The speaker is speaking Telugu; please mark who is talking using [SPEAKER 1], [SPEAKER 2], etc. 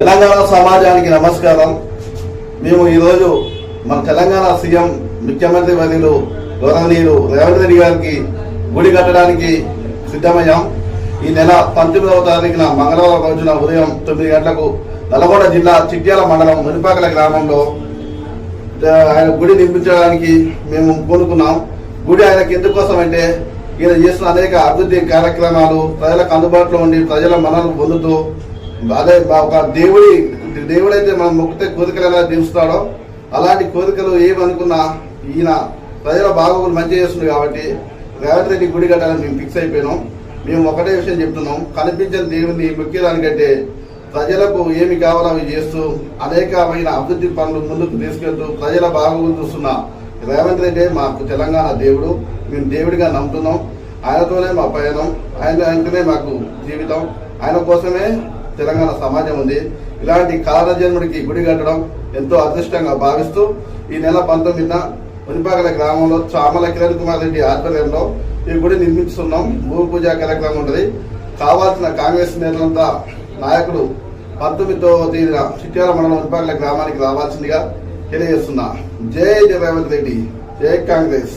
[SPEAKER 1] తెలంగాణ సమాజానికి నమస్కారం. మేము ఈరోజు మన తెలంగాణ సీఎం ముఖ్యమంత్రి వర్యులు గౌరవనీయులు రేవంత్ రెడ్డి గారికి గుడి కట్టడానికి సిద్ధమయ్యాం. ఈ నెల పంతొమ్మిదవ తారీఖున మంగళవారం రోజున ఉదయం తొమ్మిది గంటలకు నల్గొండ జిల్లా చిట్యాల మండలం మునిపాకల గ్రామంలో ఆయన గుడి నిర్మించడానికి మేము కోరుకున్నాం. గుడి ఆయనకి ఎందుకోసం అంటే ఈయన చేసిన అనేక అభివృద్ధి కార్యక్రమాలు ప్రజలకు అందుబాటులో ఉండి ప్రజల మనల్ని పొందుతూ అదే ఒక దేవుడి దేవుడైతే మనం మొక్కితే కోరికలు ఎలా తీరుస్తాడో అలాంటి కోరికలు ఏమనుకున్నా ఈయన ప్రజల బాగోగులు మంచి చేస్తుంది కాబట్టి రేవంత్ రెడ్డి గుడి కట్టాలని మేము ఫిక్స్ అయిపోయినాం. మేము ఒకటే విషయం చెప్తున్నాం. కనిపించిన దేవుని మొక్కేదానికంటే ప్రజలకు ఏమి కావాలో అవి చేస్తూ అనేకమైన అభివృద్ధి పనులు ముందుకు తీసుకెళ్తూ ప్రజల బాగోగులు చూస్తున్న రేవంత్ రెడ్డి మాకు తెలంగాణ దేవుడు. మేము దేవుడిగా నమ్ముతున్నాం. ఆయనతోనే మా పయనం ఆయన ఆయనతోనే మాకు జీవితం. ఆయన కోసమే తెలంగాణ సమాజం ఉంది. ఇలాంటి కాలజన్ముడికి గుడి కట్టడం ఎంతో అదృష్టంగా భావిస్తూ ఈ నెల పంతొమ్మిదిన మునిపాకల గ్రామంలో చామల కిరణ్ కుమార్ రెడ్డి ఆధ్వర్యంలో ఈ గుడి నిర్మిస్తున్నాం. భూమి పూజ కార్యక్రమం ఉంటుంది. కావాల్సిన కాంగ్రెస్ నేతలంతా నాయకులు పంతొమ్మిదవ తేదీన చిట్యాల మండలం మునిపాకల గ్రామానికి రావాల్సిందిగా తెలియజేస్తున్నా. జై జయ రేవంత్ రెడ్డి. జై Congress.